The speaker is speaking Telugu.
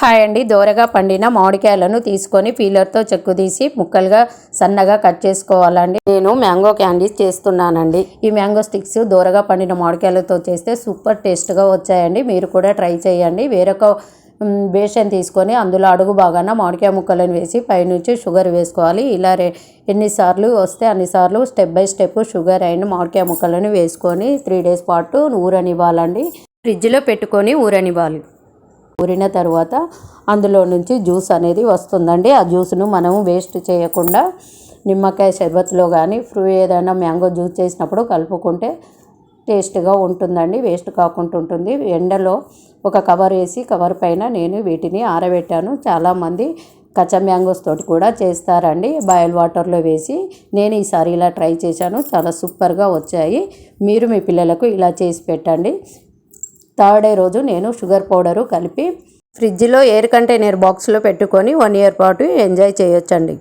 హాయ్ అండి దోరగా పండిన మామిడికాయలను తీసుకొని పీలర్తో చెక్కు తీసి ముక్కలుగా సన్నగా కట్ చేసుకోవాలండి. నేను మ్యాంగో క్యాండీస్ చేస్తున్నానండి. ఈ మ్యాంగో స్టిక్స్ దోరగా పండిన మామిడికాయలతో చేస్తే సూపర్ టేస్ట్గా వచ్చాయండి. మీరు కూడా ట్రై చేయండి. వేరొక బేషన్ తీసుకొని అందులో అడుగు బాగాన మామిడికాయ ముక్కలను వేసి పైనుంచి షుగర్ వేసుకోవాలి. ఇలా రే ఎన్నిసార్లు వస్తే అన్నిసార్లు step by step sugar and మామిడికాయ ముక్కలను వేసుకొని త్రీ డేస్ పాటు ఊరనివ్వాలండి. ఫ్రిడ్జ్లో పెట్టుకొని ఊరనివ్వాలి. ఊరిన తర్వాత అందులో నుంచి జ్యూస్ అనేది వస్తుందండి. ఆ జ్యూస్ను మనం వేస్ట్ చేయకుండా నిమ్మకాయ షర్బత్లో కానీ ఫ్రూ ఏదైనా మ్యాంగో జ్యూస్ చేసినప్పుడు కలుపుకుంటే టేస్ట్గా ఉంటుందండి. వేస్ట్ కాకుండా ఉంటుంది. ఎండలో ఒక కవర్ వేసి కవర్ పైన నేను వీటిని ఆరబెట్టాను. చాలామంది కచ్చా మ్యాంగోస్ తోటి కూడా చేస్తారండి. బాయిల్ వాటర్లో వేసి నేను ఈసారి ఇలా ట్రై చేశాను. చాలా సూపర్గా వచ్చాయి. మీరు మీ పిల్లలకు ఇలా చేసి పెట్టండి. థర్డ్ డే రోజు నేను షుగర్ పౌడరు కలిపి ఫ్రిడ్జ్లో ఎయిర్ కంటైనర్ బాక్స్లో పెట్టుకొని వన్ ఇయర్ పాటు ఎంజాయ్ చేయొచ్చండి.